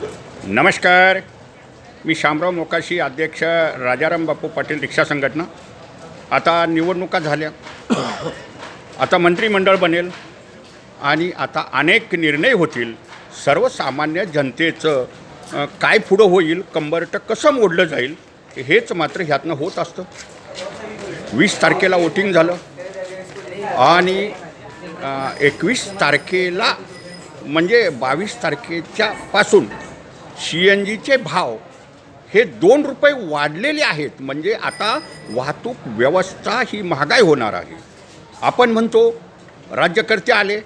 नमस्कार. मी शामराव मोकाशी अध्यक्ष राजाराम बापू पाटील रिक्षा संघटना. आता निवडणुका झाल्या. आता मंत्रिमंडळ बनेल आणि आता अनेक निर्णय होतील. सर्वसामान्य जनतेचं काय पुढं होईल कंबरटं कसं मोडलं जाईल हेच मात्र ह्यातनं होत असतं. वीस तारखेला वोटिंग झालं आणि एकवीस तारखेला म्हणजे बावीस तारखेच्या पासून सी एन जीचे भाव हे दोन रुपये वाढलेले आहेत. म्हणजे आता वाहतूक व्यवस्था ही महागाई होणार आहे. आपण म्हणतो राज्यकर्ते आले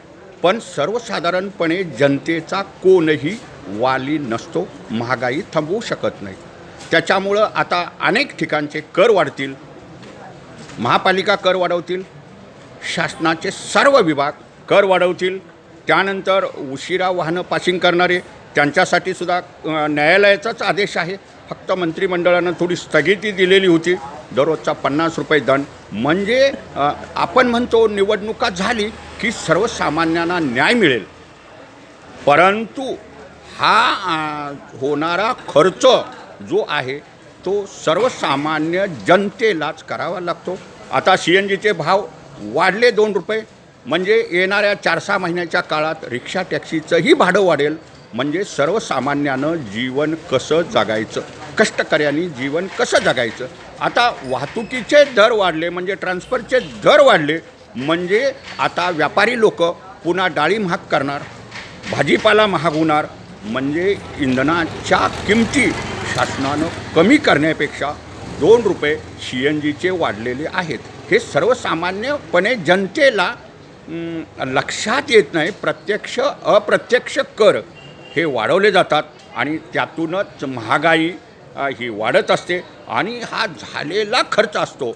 पण सर्वसाधारणपणे जनतेचा कोणही वाली नसतो महागाई थांबवू शकत नाही. त्याच्यामुळं आता अनेक ठिकाणचे कर वाढतील महापालिका कर वाढवतील शासनाचे सर्व विभाग कर वाढवतील त्यानंतर उशिरा वाहनं पासिंग करणारे त्यांच्यासाठी सुद्धा न्यायालयाचाच आदेश आहे. फक्त मंत्रिमंडळानं थोडी स्थगिती दिलेली होती. दररोजचा पन्नास रुपये दंड. म्हणजे आपण म्हणतो निवडणुका झाली की सर्वसामान्यांना न्याय मिळेल. परंतु हा होणारा खर्च जो आहे तो सर्वसामान्य जनतेलाच करावा लागतो. आता सी एन जीचे भाव वाढले दोन रुपये. म्हणजे येणाऱ्या चार सहा महिन्याच्या काळात रिक्षा टॅक्सीचंही भाडं वाढेल. म्हणजे सर्वसामान्यानं जीवन कसं जगायचं? कष्टकऱ्यांनी जीवन कसं जगायचं? आता वाहतुकीचे दर वाढले म्हणजे ट्रान्सफरचे दर वाढले म्हणजे आता व्यापारी लोक पुन्हा डाळी महाग करणार भाजीपाला महाग होणार म्हणजे इंधनाच्या किमती शासनानं कमी करण्यापेक्षा दोन रुपये सी एन जीचे वाढलेले आहेत. हे सर्वसामान्यपणे जनतेला लक्षात येत नाही. प्रत्यक्ष अप्रत्यक्ष कर हे वाढवले जातात आणि त्यातूनच महागाई ही वाढत असते आणि हा झालेला खर्च असतो.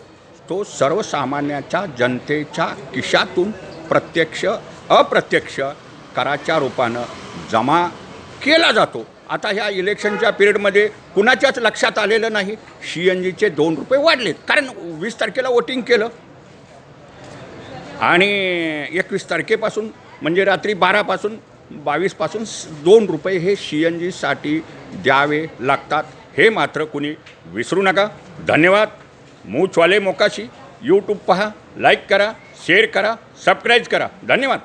तो सर्वसामान्याच्या जनतेच्या किशातून प्रत्यक्ष अप्रत्यक्ष कराच्या रूपानं जमा केला जातो. आता ह्या इलेक्शनच्या पिरियडमध्ये कुणाच्याच लक्षात आलेलं नाही. सी एन जीचे दोन रुपये वाढलेत. कारण वीस तारखेला वोटिंग केलं. आणि एकवीस तारखेपासून म्हणजे रात्री बारापासून बावीसपासून दोन रुपये हे सी एन जीसाठी द्यावे लागतात. हे मात्र कुणी विसरू नका. धन्यवाद. मूचवाले मोकाशी. यूट्यूब पहा लाईक करा शेअर करा सबस्क्राईब करा. धन्यवाद.